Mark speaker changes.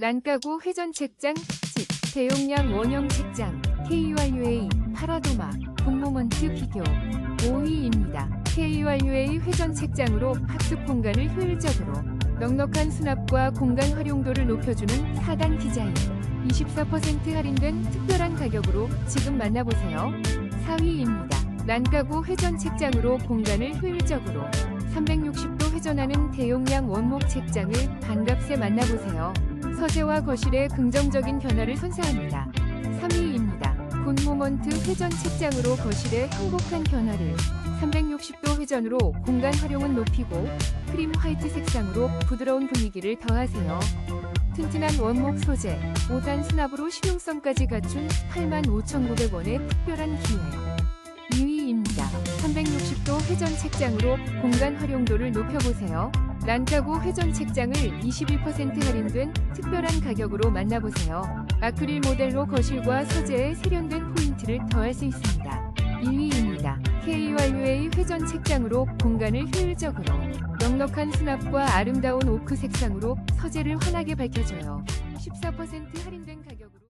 Speaker 1: 난가구 회전 책장 집 대용량 원형 책장 KURUA 파라도마 공모먼트 비교 5위입니다. KURUA 회전 책장으로 학습 공간을 효율적으로 넉넉한 수납과 공간 활용도를 높여주는 4단 디자인 24% 할인된 특별한 가격으로 지금 만나보세요. 4위입니다. 난가구 회전 책장으로 공간을 효율적으로 360도 회전하는 대용량 원목 책장을 반값에 만나보세요. 서재와 거실의 긍정적인 변화를 선사합니다. 3위입니다. 굿모먼트 회전 책장으로 거실의 행복한 변화를 360도 회전으로 공간 활용은 높이고 크림 화이트 색상으로 부드러운 분위기를 더하세요. 튼튼한 원목 소재, 5단 수납으로 실용성까지 갖춘 85,900원의 특별한 기회. 2위입니다. 360도 회전 책장으로 공간 활용도를 높여보세요. 란타고 회전 책장을 21% 할인된 특별한 가격으로 만나보세요. 아크릴 모델로 거실과 서재에 세련된 포인트를 더할 수 있습니다. 1위입니다. KURUA 회전 책장으로 공간을 효율적으로 넉넉한 수납과 아름다운 오크 색상으로 서재를 환하게 밝혀줘요. 14% 할인된 가격으로